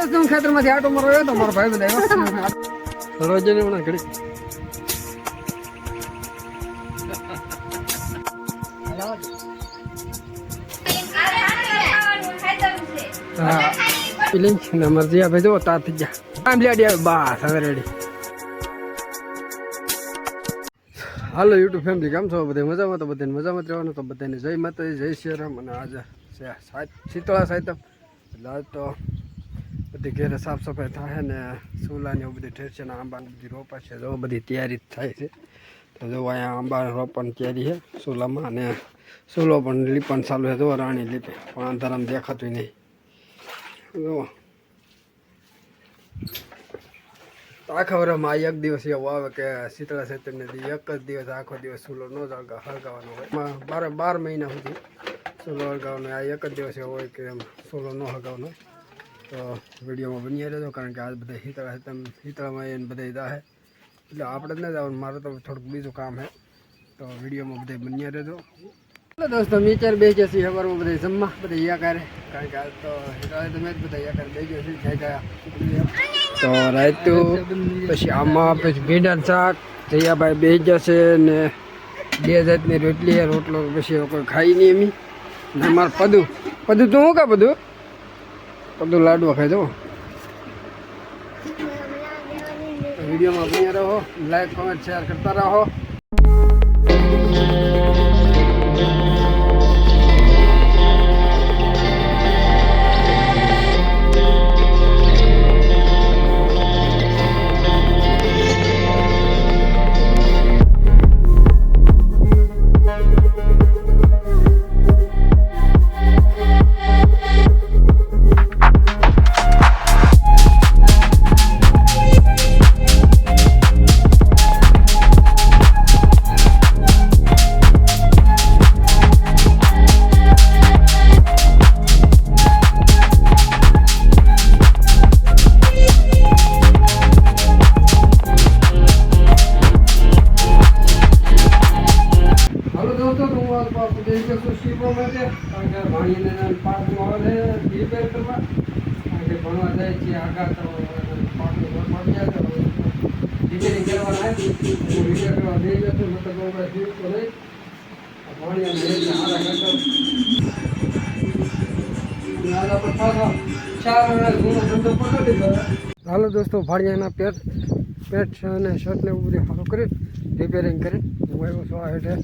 દસ હું ખેતરમાંથી આટો મારો આવ્યો તો મારો ભાઈ બધા રોજ ને હમણાં ઘડી હા પેલી ને મરજી આ ભાઈ જો તાર થઈ જા આમ લેડી આવે બસ હવે રેડી હાલો યુટ્યુબ ફેમિલી કેમ છો બધા મજામાં તો બધાને મજામાં જ રહેવાનું તો બધાને જય માતાજી જય શ્રી રામ અને આજે છે સાત શીતળા સાહિત્ય એટલે આજ તો બધી ઘેરે સાફ સફાઈ થાય ને સુલાની એવું બધું ઠેર છે ને આંબા બધી રોપા છે. જો બધી તૈયારી થાય છે. તો જો અહીંયા આંબા રોપણ તૈયારી છે સુલામાં અને સુલો પણ લીપણ ચાલુ છે. જો રાણી લીપે, પણ અંધારામાં દેખાતું નહીં. જો. આખા આ એક દિવસ એવો આવે કે શીતળા દી એક જ દિવસ, આખો દિવસ સુલો ન જળગા હળગાવાનો હોય. બાર બાર મહિના સુધી સુલો હળગાવાનો આ એક જ દિવસ એવો હોય કે સૂલો ન હળગાવાનો તો વિડીયોમાં બની રહેજો કારણ કે આજ બધા શીતળા ચૈતન્ય શીતળામાં એને બધા જાહે એટલે આપણે જ ન જવાનું મારે તો થોડુંક બીજું કામ છે તો વિડીયોમાં બધા બન્યા રહેજો એટલે દોસ્તો વિચાર બે જશે સવારમાં બધા જમવા બધા યા કરે કારણ કે આજ તો હિરાળે તો મેં જ બધા યા કરે બે જશે જઈ ગયા તો રાયતું પછી આમાં પછી ભીંડા શાક જયાભાઈ બે જશે ને બે જાતની રોટલી રોટલો પછી એવું કોઈ ખાઈ નહીં એમી ને મારે પદું પદું તું શું કા બધું પદું લાડવા ખાઈ દો વિડીયોમાં બન્યા રહો. લાઈક કોમેન્ટ શેર કરતા રહો. બાપુ ગયો છું શીખવા માટે કારણ કે ભાણીને પાકમાં આવે રિપેર કરવા. કારણ કે ભણવા જાય છે આગળ તો પાકનું ઘર પડી જાય રિપેરિંગ કરવા આવી હું રિપેર કરવા ગયો છું મતલબ હું કાંઈ શીખતો નહીં. ભાણિયાને લઈ જાય હારા કરતો હાલ દોસ્તો, ભાણિયાના પેટ પેટ અને શર્ટને એવું બધું સારું કરી રિપેરિંગ કરી હું આવ્યો છું આ હેઠે.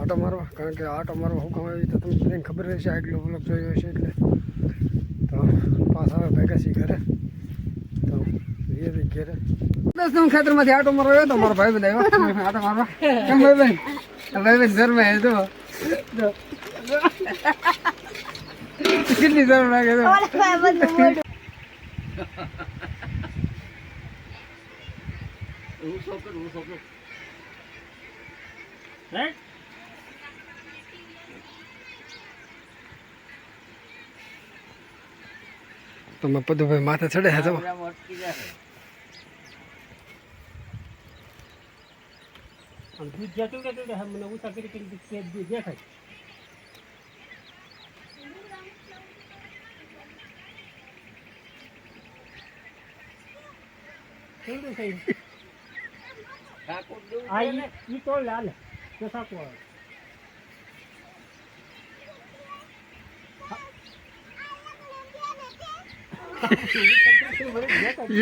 આટો મારવા કારણ કે આટો મારવા હું આવી તો તમને બધાને ખબર રહેશે આગલો બ્લોક જોયો હશે એટલે. તો પાછા આવે ભેગા છીએ ઘરે. તો એ બી ઘરે. દસ હું ખેતરમાંથી આટો મારવા આવ્યો તો મારો ભાઈ બધા આવ્યો. આટો મારવા. કેમ ભાઈ બેન? ભાઈ બેન ઘરમાં હે તો જો. કેટલી જરૂર લાગે તો તમે પદુભાઈ માથે ચડે છે તો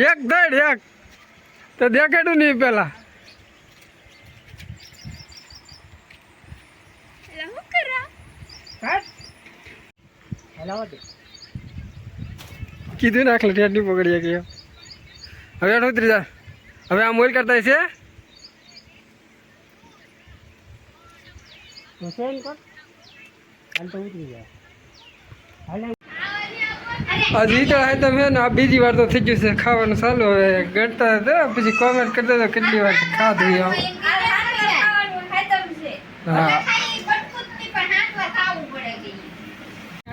એક દડ એક તો દેખાડું નહીં પેલા કીધું ને આખલે ઠેઠ નહીં પકડીએ કે હવે આઠ ઉતરી જા હવે આ મોલ કરતા છે હજી તો આ તમે ને આ બીજી વાર તો થઈ ગયું છે ખાવાનું ચાલુ. હવે ગણતા હતા. પછી કોમેન્ટ કરતા હતા કેટલી વાર ખાધું એમ હા.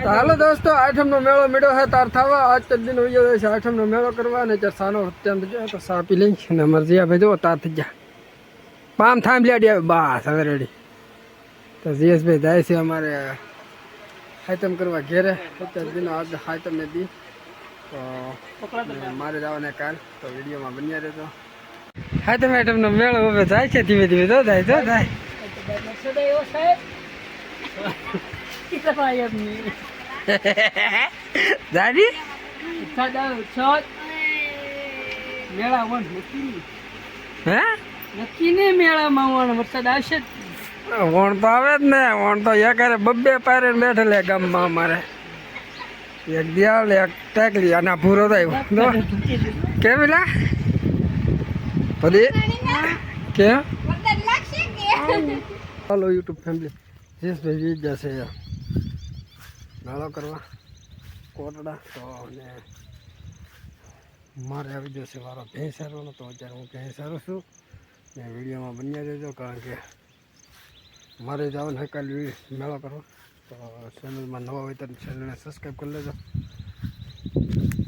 હાલો દોસ્તો આઠમનો મેળો મેળો હે તાર થવા. આજ તો દિન ઉયો છે. આઠમનો મેળો કરવા ને ચાર સાનો અત્યંત જાય તો સા પી લઈ અને મરજી ભાઈ જો તાર થઈ જા પામ થાંભ લેડી આવે. બસ હવે રેડી તો જીએસભાઈ જાય છે અમારે હાયતમ કરવા ઘેરે. અત્યાર દિન આજ હાયતમ દી. તો મારે જવાના કાલ. તો વિડીયોમાં બન્યા રહેતો હા આઈટમનો મેળો ઊભો થાય છે ધીમે ધીમે. તો થાય તો થાય દાદી હે? નક્કી ને મેળામાં વરસાદ આવશે જ. વણ તો આવે જ ને, વણ તો એકારે બબ્બે પારે બેઠેલે ગામમાં અમારે. એક દિયાળ એક ટેકલી અને ભૂરો થાય જો કેમ એલા બધી કેમ હલો, યુટ્યુબ ફેમિલી જયેશભાઈ વી જશે નાળો કરવા. કોટડા તો અને મારે આવી જશે મારો ભેંસ તો અત્યારે હું ભેંસ છું. ને વિડીયોમાં બન્યા જજો કારણ કે મારે જવાનું હોય કાલે મેળો કરવા તો ચેનલમાં નવા હોય તો ચેનલને સબસ્ક્રાઈબ કરી લેજો.